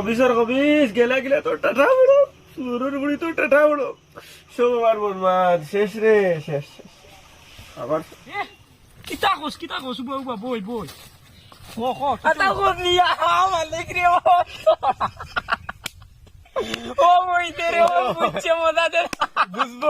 Officer office গেলা গেলা তোর টাটা বড়ো সুরের বুড়ি তোর টাটা বড়ো সব আমার বরবাদ শেষ রে শেষ শেষ। আবার কিতা কস কিতা কস বই বই বই ক ক আতা করনিয়া মালিক রে ও ও বইতে রে ও বুঝছে মজা দে বুঝব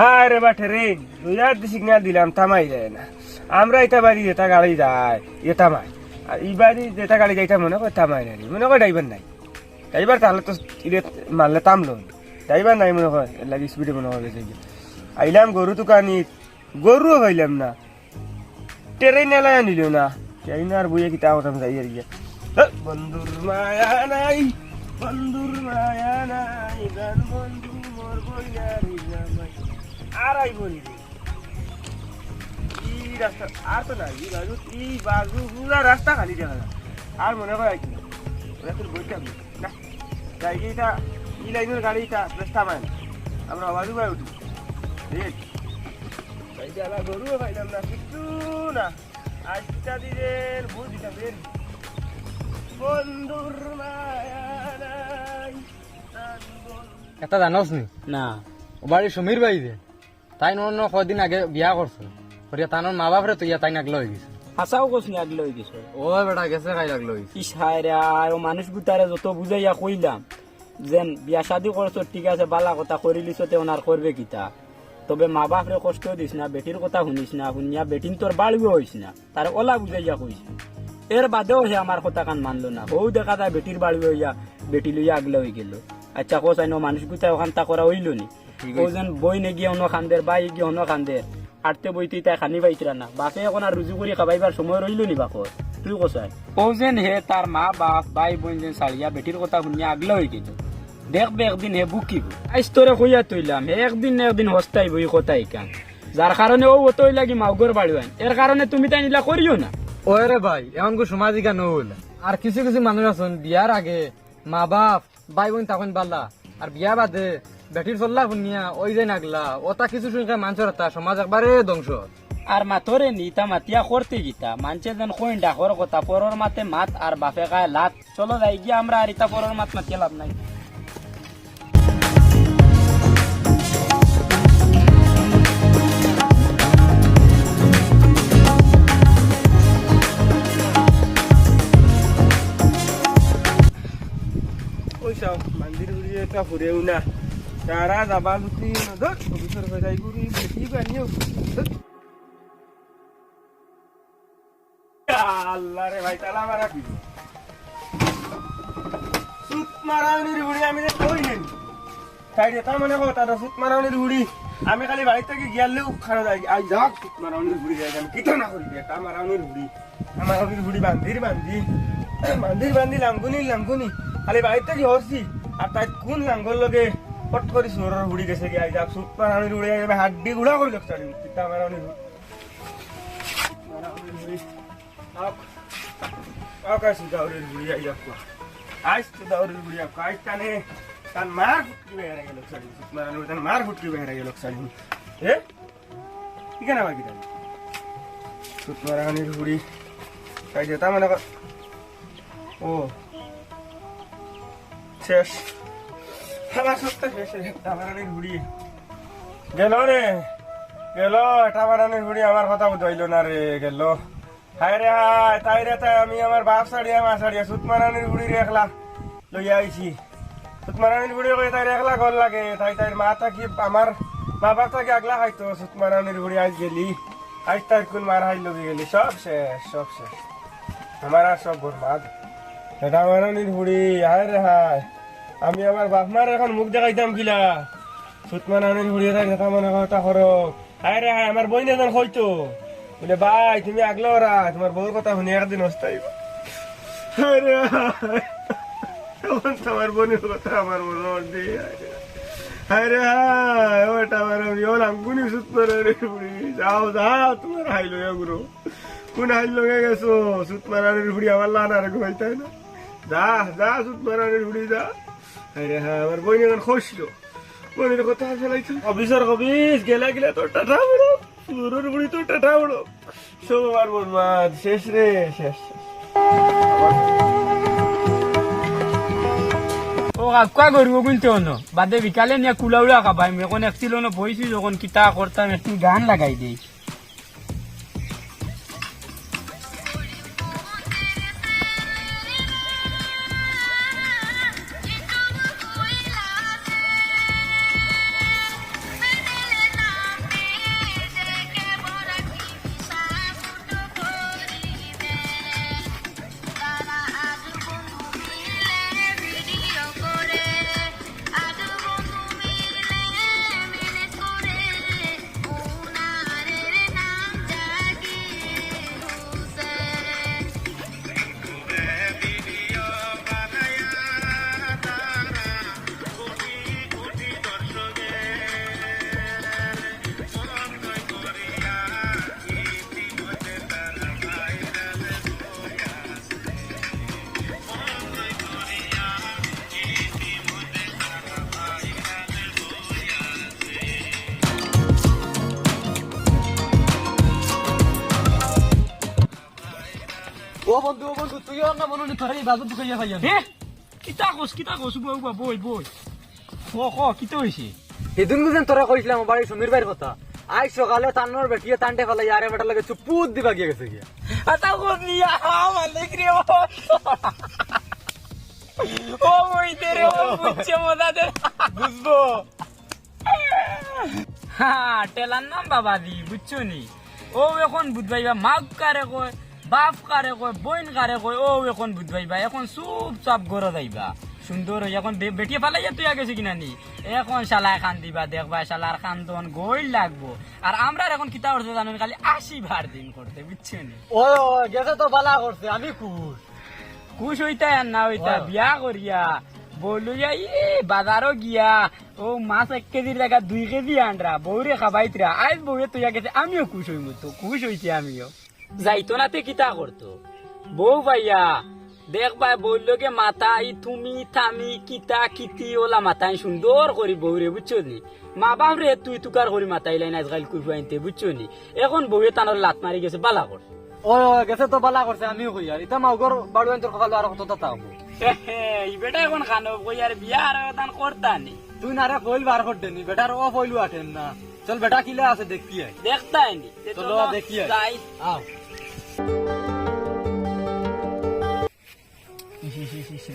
হ্যাঁ রে বাঠে রে দুই হাজার সিগন্যাল দিলাম, থামাই যায় না। আমরা এটা বাড়ি যেটা গাড়ি যায়, এ থামাই আর এই বাড়ি যেটা গাড়ি যাইতা মনে করে থামাই না মনে করে ড্রাইভার নাই। ড্রাইভার তাহলে তো মারলে থামলো ড্রাইভার নাই মনে হয় লাগে স্পিডে মনে হয় আইলাম গরু দোকানি, গরুও পাইলাম না। ট্রেন এলাই আনিল না। ট্রেন আর বইয়ে কিতা কথা যাই আর গিয়ে। বন্ধুর মায়া নাই, বন্ধুর মায়া নাই বন্ধু মোর জামাই আর আই বলি ই রাস্তা আর তো নাই ই বাজু ই বাজু পুরা রাস্তা খালি দেখা যায়। আর মনে হয় কি? ওরা তোর বইতে হবে না যাই গিয়ে এটা ই লাইনের গাড়িটা রাস্তা পায় আমরা বাজু পাই উঠি। ঠিক জ্বালা গরুও পাইলাম না কিচ্ছু না। আজটা দিলেন ভুল দিতাম রে বন্ধুর মায়া এটা জানোস নি? না। ও বাড়ি সমীর বাড়ি যে। তাই অন্য কদিন আগে বিয়া করছে করিয়া তার মা বাপরে তো ইয়া তাই নাগলো হয়ে গেছে হাসাও কস নি আগলে হই গেছে? ও বেটা গেছে খাই লাগল ইস হায় রে ও মানুষ গুতারে যত বুঝাইয়া কইলাম যেন বিয়া শাদি করছ ঠিক আছে বালা কথা করিলিস তে ওনার করবে কিতা। তবে মা বাপরে কষ্ট দিস না বেটির কথা শুনিস না শুনিয়া বেটিন তোর বাড়িও হইস না তার ওলা বুঝাইয়া কইস এর বাদেও সে আমার কথা কান মানলো না হৌ দেখা যায় বেটির বাড়ি হইয়া বেটি লইয়া আগলে হয়ে গেল। আচ্ছা কোস আইন মানুষ গুতায় ওখান তা করা হইল নি? ও যেন বই নে গিয়ে অন্য খান্দের বাই গিয়ে অন্য খান্দের আটতে বইতে তাই খানি পাইতরা না বাপে এখন আর রুজু করে খাবাইবার সময় রইল নি বাপর তুই কোসাই ও যেন হে তার মা বাপ ভাই বোন যেন সারিয়া বেটির কথা শুনিয়া আগলে হয়ে গেল। দেখবে একদিন হে বুকিব আইস তোরে কইয়া তৈলাম হে একদিন না একদিন হস্তাই বই কথাই কান যার কারণে ও অতই লাগি মাউগর বাড়ি এর কারণে তুমি তাই নিলা করিও না। ও রে ভাই এমন কো সমাজিকা নহল আর কিছু কিছু মানুষ আছেন বিয়ার আগে মা বাপ ভাই বোন তখন বাল্লা আর বিয়া বাদে বেটির চল্লা শুনিয়া ওই যে নাগলা ওটা কিছু শুনকে মানুষের তা সমাজ একবারে ধ্বংস আর মাতরে নিতা মাতিয়া করতে গিতা মানছে যেন কইন ডাকর কথা পরর মাতে মাত আর বাপে গায়ে লাত। চলো যাই গিয়া আমরা আর ইতা পরর মাত মাতিয়া লাভ নাই। পয়সা মন্দির ঘুরিয়ে একটা ফুরেও না। ভাই আমি তাই মনে তো আমি খালি বাড়ি থেকে গিয়ালেও খানো যাই আই যাক সুত মারাউনির বুড়ি যাই আমি কিতো না করি এটা মারাউনির বুড়ি মারাউনির বুড়ি বান্ধির বান্ধি বান্ধির বান্ধি লাঙ্গুনি লাঙ্গুনি খালি বাড়ি থেকে হসছি আর তাই কোন লাঙ্গল লগে পট করে সোরের বুড়ি গেছে গিয়ে আই যাক সুত মারাউনির বুড়ি যাই হাড্ডি গুড়া করে লোক চাড়ি কিতা মারাউনির বুড়ি মারাউনির বুড়ি আক আকাশ দাউরের বুড়ি আই যাক আজ তো দাউরের বুড়ি আক আজ টানে তার মার ফুটকি বেহারা গেল সাড়ি মারানো তার মার ফুটকি বেহারা গেল সাড়ি এ কেন বাকি তাই সুত মারানির বুড়ি তাই যেতা মানে কর- ও আমার সত্য শেষ মারানির গেল রে, গেল এটা মারানির বুড়ি আমার কথা বুঝাইল না রে, গেল। হায় রে হায়, তাই রে তাই আমি আমার বাপ সাড়িয়া মা সাড়িয়া সুত মারানির বুড়ি রে একলা লইয়া আইছি। সুত মারানির বুড়ি কই তাই একলা গল লাগে, তাই তাই মা থাকি, আমার মা বাপ থাকি আগলা খাইতো সুত মারানির বুড়ি আজ গেলি। আজ তাই কোন মার হাই লগে গেলি, সব শেষ সব শেষ। আমার আর সব বরবাদ। এটা মারানির বুড়ি হায় রে হায়। আমি আমার বাপ মার এখন মুখ দেখাইতাম কিলা সুতমান আনের ঘুরিয়ে থাকে তা মনে কথা করো হায় রে হায় আমার বই এখন হইতো বলে ভাই তুমি আগলো ওরা তোমার বউর কথা শুনে একদিন অস্তাই হায় রে তোমার বোনের কথা আমার মনে হচ্ছে গেছো? না? যা যা সুতমান আনের যা। আরে হ্যাঁ আমার বই এখন খসলো বইনের কথা ফেলাইছে। অফিসার অফিস, গেলা গেলা তোর টাটা বড়ো পুরোর বুড়ি তোর টাটা বড়ো সব আমার শেষ রে, শেষ। ও, কাকা করব বাদে বিকালে নিয়ে কুলা উলা খাবাই আমি এখন একছিল না বইছি যখন কিতা করতাম একটু গান লাগাই দেই। ও বন্ধু ও বন্ধু তুই ওর না মনে নি তোর এই বাজু ঢুকাইয়া ভাইয়া হে কিতা কস কিতা কস উবা বই বই ক ক কিতা হয়েছে সেদিন বুঝেন তোরা কইছিলাম আমার বাড়ি সমীর ভাইয়ের কথা। আজ সকালে তান্নর বেটিয়ে তান্ডে ফেলাই আরে বেটার লাগে চুপুত দিবা গিয়ে গেছে গিয়া। আতা কর নিয়া মালিক রে ও। বই ও বুঝছে মজা দে। বুঝব। হ্যাঁ টেলার নাম বাবা দি বুঝছ নি? ও এখন বুঝবাইবা মাগ কারে কয়? বাপ কারে কয় বইন কারে কয় ও এখন বুঝবাইবা এখন চুপ চাপ গড় যাইবা। সুন্দর এখন বে- বেটিয়ে ফালাইয়া তুই গেছে কিনা নি এখন শালায় খান দিবা দেখবা শালার খান্দন গই লাগবো। আর আমরা এখন কিতা করতে জানো খালি আশি ভার দিন করতে বুঝছ নি ও গেছে তো বালা করছে আমি খুশ। খুশ হইতা আর না হইতা বিয়া করিয়া বলল যে ই বাজারও গিয়া ও মাছ এক কেজির জায়গা দুই কেজি আনরা বউরে খাবাইতরা আজ বউরে তুইয়া গেছে আমিও খুশ হইম তো খুশ হইছি আমিও। যাইতো না তে কিতা করতো? বউ ভাইয়া দেখ ভাই বলল গে মাথা ই তুমি থামি কিতা কিতি ওলা মাথায় সুন্দর করি বউরে বুঝছ নি? মা বাপ রে তুই তুকার করি মাথায় লাইন আজকাল কুফু আনতে বুঝছ নি? এখন বউয়ে তানোর লাত মারি গেছে বালা কর। ও গেছে তো বালা করছে আমিও কই আর। ইতা মাউগর বাড়ু আন্তর কপাল আর কত তা হব। ই বেটা এখন খানো কই আর বিয়া আর দান করতা নি? তুই না রে কইল বার করতে নি বেটার ও কইলু আঠেন না। চল বেটা কিলে আছে দেখি আয়। দেখতাই নি? চলো, দেখি আয়। যাই। আও।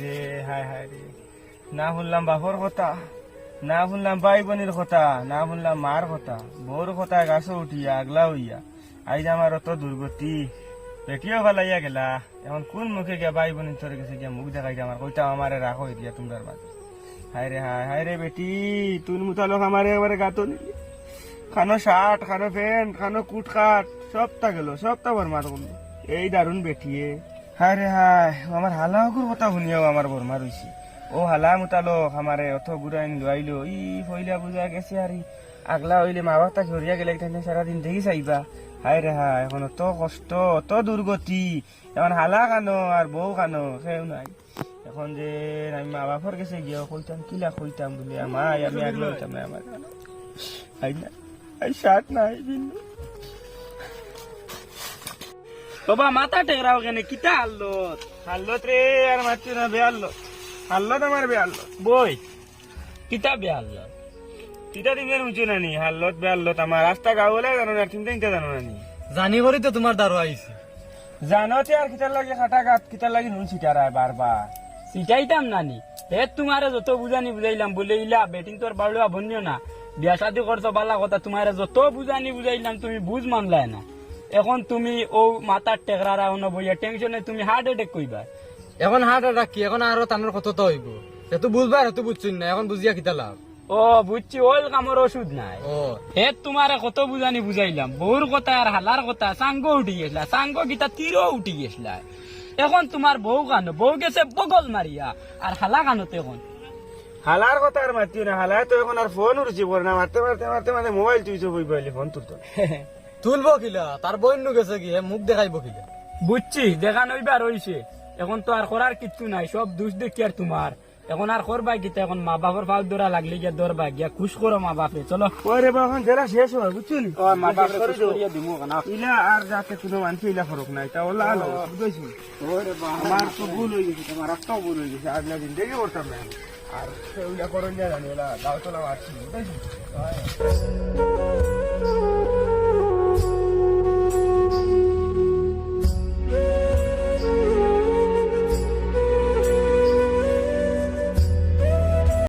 রে হায় হায় রে। না শুনলাম বাপর কথা, না শুনলাম ভাই বোনের কথা, না শুনলাম মার কথা। বউর কথা গাছ উঠিয়া আগলা হইয়া আইজ আমার অত দুর্গতি বেটিও ভালাইয়া গেলা। এখন কোন মুখে গিয়া ভাই বোনের তোর গেছে গিয়া মুখ দেখাই আমার কইতা আমারে রাখো দিয়া তোমরার মাঝে হায় রে হায় হায় রে বেটি তুই মুতালোক আমারে একবারে গাতো নিলি খানো শার্ট খানো প্যান্ট খানো কুট কাট সবটা গেল সবটা বরমাদ করল এই দারুণ বেটিয়ে। হায় রে হায় আমার হালাকুর কথা শুনিয়াও আমার বরমা রইছে ও হালা মুতালোক আমারে অত গুড়াইন লুয়াইলো ই ফইলা বুঝা গেছে আর আগলা হইলে মা বাপ তাকে হরিয়া গেলে এখানে সারাদিন দেখি চাইবা। হায় রে হায়, এখন অত কষ্ট, অত দুর্গতি এখন হালা কানো আর বউ কানো সেও নাই। এখন যে আমি মা বাপর কাছে গিয়ে কইতাম, কিলা কইতাম বলে আমার আমি আগলা হইতাম না আমার আই না আই শার্ট নাই বিন্দু বাবা মাথা টেকরাও কেন কিতা আল্লো হাল্লত রে আর মারছি না বেয়াল্লো হাল্লত আমার বেয়াল্লো বই? কিতা বে আল্লো তিতা দিনের উঁচু নানি। হাল্লত বেয়াল্লত আমার রাস্তা গাও বলে জানো না চিন্তা চিন্তা জানো নানি। জানি করি তো তোমার দারু আইছে জানোতে আর কিতার লাগে খাটা গাত কিতার লাগে নুন ছিটারায় বারবার শিখাইতাম নানি। হে তোমারে যত বুঝানি বুঝাইলাম বলে ইলা বেটিং তোর বাড়ুয়া বন্যো না। বিয়া শাদি করছ বালা কথা তোমারে যত বুঝানি বুঝাইলাম তুমি বুঝ মানলাই না। এখন তুমি ও মাথার টেকরারা হন বইয়া টেনশনে তুমি হার্ট অ্যাটাক কইবা। এখন হাট রাখি এখন আরও তানোর কত তো হইব? এত বুঝবার এত বুঝছুন না এখন বুঝিয়া কিতা লাভ? ও বুঝছি ওই কামর ওষুধ নাই। ও। হে তোমারে কত বুঝানি বুঝাইলাম। বউর কথা আর হালার কথা সাঙ্গ উঠি গেছিলা সাঙ্গ গীতা তীরও উঠি গেছিলা এখন তোমার বউ কানো বউ গেছে বগল মারিয়া আর হালা কানোতে এখন? হালার কথা আর মাতিও না হালায় তো এখন আর ফোন করে না মারতে মারতে মারতে মারতে মোবাইল তুইছো বই পাইলে ফোন তুলতো না। তুলবো কিলা? তার বইন গেছে কি? হে মুখ দেখাইবো কিলা? বুঝছি দেখা নইবার হইছে। এখন তো আর করার কিচ্ছু নাই সব দোষ দেখি আর তোমার। এখন আর করবা গীতা এখন মা বাবার ফাল দৌড়া লাগলে গিয়া দৌড়বা গিয়া। খুশ করো মা বাপে চলো। ওরে এখন জেলা শেষ হয় বুঝছ নি? মা বাপে খুশ করিয়া দিমু কানা ইলা আর যাতে কোনো মানুষ ইলা ফরক নাই তা ওলা আলো বুঝছ আমার তো ভুল হয়ে গেছে তোমার একটাও ভুল হয়ে গেছে আগলা দিন দেখে করতাম না। আর সেগুলা করন জানি ওলা দাও তোলা মারছি বুঝছ